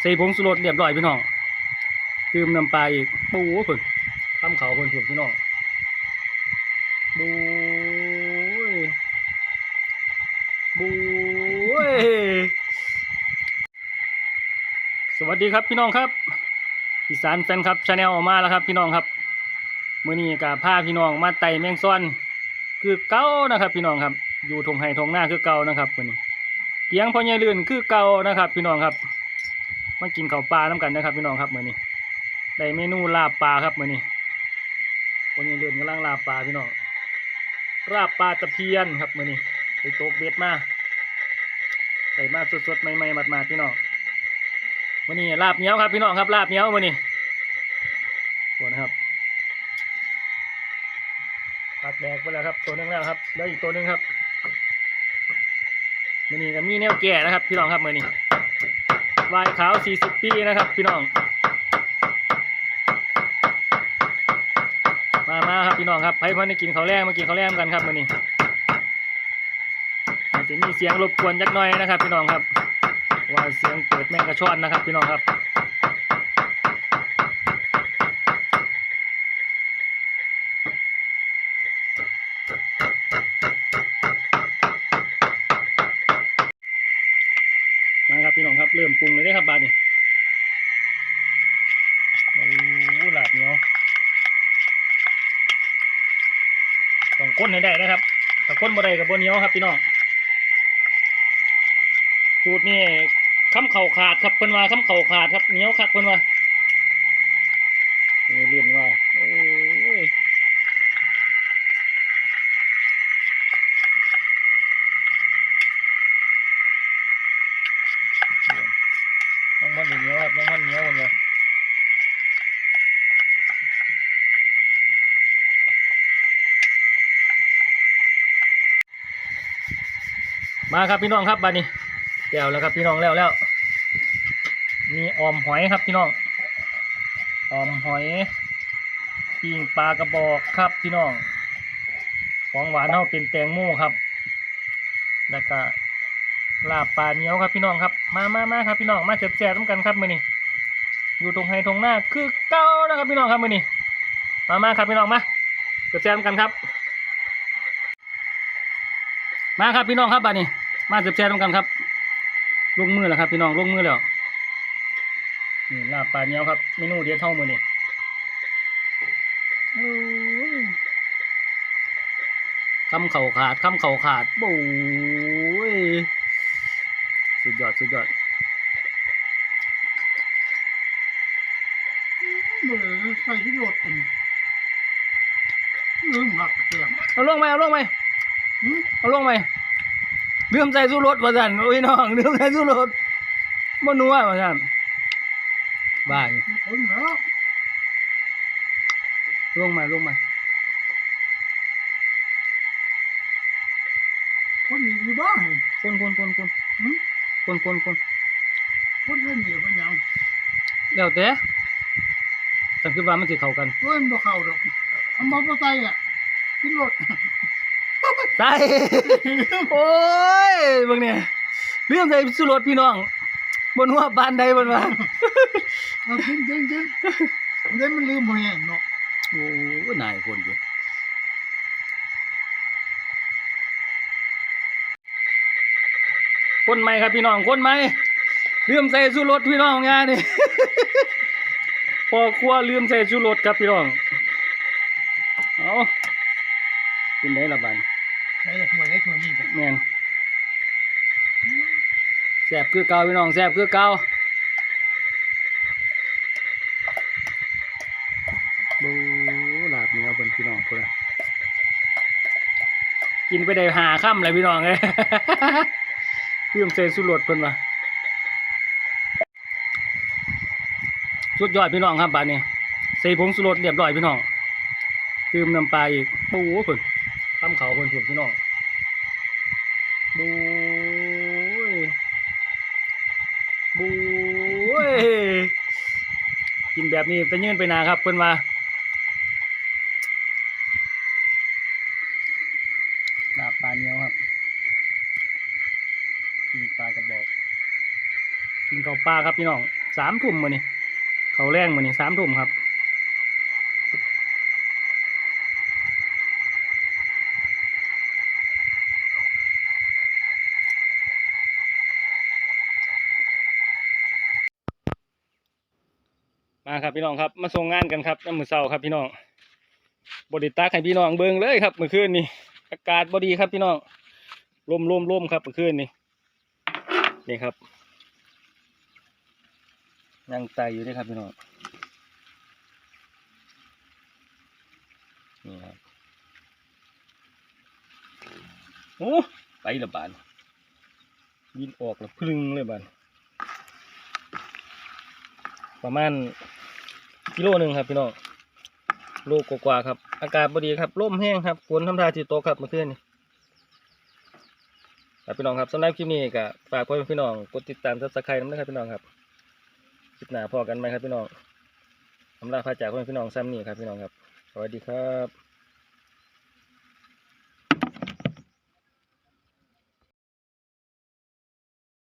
ใส่ผงสุรสเรียบร้อยพี่น้องตื่มน้ำปลาอีกปูเพิ่นทำเขาเพิ่นเพิ่นพี่น้องบูยบูยสวัสดีครับพี่น้องครับอีสานแฟนครับชาแนลออกมาแล้วครับ พี่น้องครับมื้อนี้กับพาพี่น้องมาไต่แมงซ่อน คือเก่านะครับ พี่น้องครับ อยู่ทงไห้ทงหน้าคือเก่านะครับมื้อนี้เตียงพอใหญ่ลื่นคือเก่านะครับ พี่น้องครับ มากินข้าวปลาน้ำกันนะครับพี่น้องครับมื้อนี้ได้เมนูลาบปลาครับมื้อนี้พ่อใหญ่ลื่นกำลังลาบปลาพี่น้องลาบปลาตะเพียนครับมื้อนี้ไปตกเบ็ดมาใส่มาสดๆใหม่ๆมาดๆพี่น้องมื้อนี้ลาบเนี้ยวครับพี่น้องครับลาบเนี้ยวมื้อนี้ปวดนะครับปักแดกไปแล้วครับตัวนึงแล้วครับแล้วอีกตัวนึงครับมือนี้ก็มีแนวแก่นะครับ พี่น้องครับมือนี้ วายขาว 40 ปีนะครับ พี่น้อง มามาครับพี่น้องครับให้พ่อได้กินข้าวแรงมากินข้าวแรงกันครับมื่อนี้อาจจะมีเสียงรบกวนจักหน่อยนะครับ พี่น้องครับ ว่าเสียงเปิดแมงกระชอนนะครับ พี่น้องครับ มาครับพี่น้องครับเริ่ม ปรุงเลยได้ครับบาดนี้โอ้หลาบเหนียวต้องก้นให้ได้นะครับถ้าก้นบ่ได้กับบนเหนียวครับพี่น้องสูตรนี่คำเข่าขาดครับเพิ่นว่าคำเข่าขาดครับเหนียวคักเพิ่นว่านี่เรียนว่าโอ้ยยัง มันเหนียวครับยังมันเหนียวหมดเลยมาครับพี่น้องครับบาดนี้เดี๋ยวแล้วครับพี่น้องแล้วแล้วมีออมหอยครับพี่น้องออมหอยปิ้งปลากระบอกครับพี่น้องของหวานเฮาเป็นแตงโมครับ แล้วก็ ลาบปลาเหนียวครับพี่น้องครับ มามามาครับพี่น้องมาแจกๆน้ำกันครับมือนี้อยู่ตรงไฮตรงหน้าคือเก้านะครับพี่น้องครับมือนี้มามาครับพี่น้องมาแจกๆน้ำกันครับ มาครับพี่น้องครับบัดนี้ มาแจกๆน้ำกันครับลงมือแล้วครับ พี่น้องลงมือแล้วนี่ลาบปลาเหนียวครับเมนูเดียวเท่ามือนี้คำเข่าขาดคำเข่าขาดโอ้ย สุดยอด สุดยอดมือใส่ที่โหลดเป็นลืมหักเตียงเอาลงไหมเอาลงไหมหืมเอาลงไหมเลื่อมใจสู้รถว่าสันโอ้ยน้องเลื่อมใจสู้รถบ่นัวว่าสันบ้าอยู่คนแล้วลงมาลงมาคนมีอยู่บ้างคนคนคนคนหืม คนคนคนคนเล่นเหนียวกันยังแล้วแต่ฉันคิดว่ามันสิเข้ากันเว้นบ่เข้าดอกเอามาบ่ใส่อะที่โหลดใส่โอ้ยเบิ่งเนี่ยเรื่องใส่สุรสพี่น้องบนหัวบ้านใดบนว่าเอากินกินกินเดี๋ยวมันลืมบ่แห้งเนาะโอ้นายคนอยู่ คนใหม่ครับพี่น้องคนใหม่ลืมใส่สุรสพี่น้องงานนี่พอครัวลืมใส่สุรสครับพี่น้องเอากินได้ละบานใส่ละถ้วยได้ถ้วยนี่บ่แม่นแซ่บคือเก่าพี่น้องแซ่บคือเก่าบูลาบเนื้อเพิ่นพี่น้องพุ่นน่ะกินไปได้หาค่ำเลยพี่น้องเอ้ย เพิ่มเซนสุรสเพิ่นว่าสุดยอดพี่น้องครับบาดนี้ใส่ผงสุรสเรียบร้อยพี่น้องตื่มน้ำปลาอีกปูเพิ่นทำเขาเพิ่นพุ่นพี่น้องบูยบูยกินแบบนี้ไปยื่นไปนาครับเพิ่นว่าลาบปลาเนียวครับ ปลากระบอก กินข้าวปลาครับพี่น้องสามทุ่มมือนี้เขาแรงมือนี้สามทุ่มครับมาครับพี่น้องครับมาส่งงานกันครับน้ำมือเศร้าครับพี่น้องบดิตาให้พี่น้องเบิ่งเลยครับเมื่อคืนนี้อากาศบดีครับพี่น้องลมลมลมครับเมื่อคืนนี้ นี่ครับนั่งใจอยู่ด้วยครับพี่น้องนี่ครับโอ้ไปละบานยินออกล้วพึ่งเลยบานประมาณกิโลหนึ่งครับพี่น้องโลกกว่าครับ อากาศบดีครับร่มแห้งครับฝนทำทาจิตตครับมาเมื่อนนี้ ครับพี่น้องครับสำหรับคลิปนี้ก็ฝากพ่อนพี่น้องกดติดตามซับสไครต์นะครับพี่น้องครับคลิปหน้าพอกันไหมครับพี่น้องสำหรับพาจากพ่อนพี่น้องซ้ำนี่ครับพี่น้องครับ สวัสดีครับ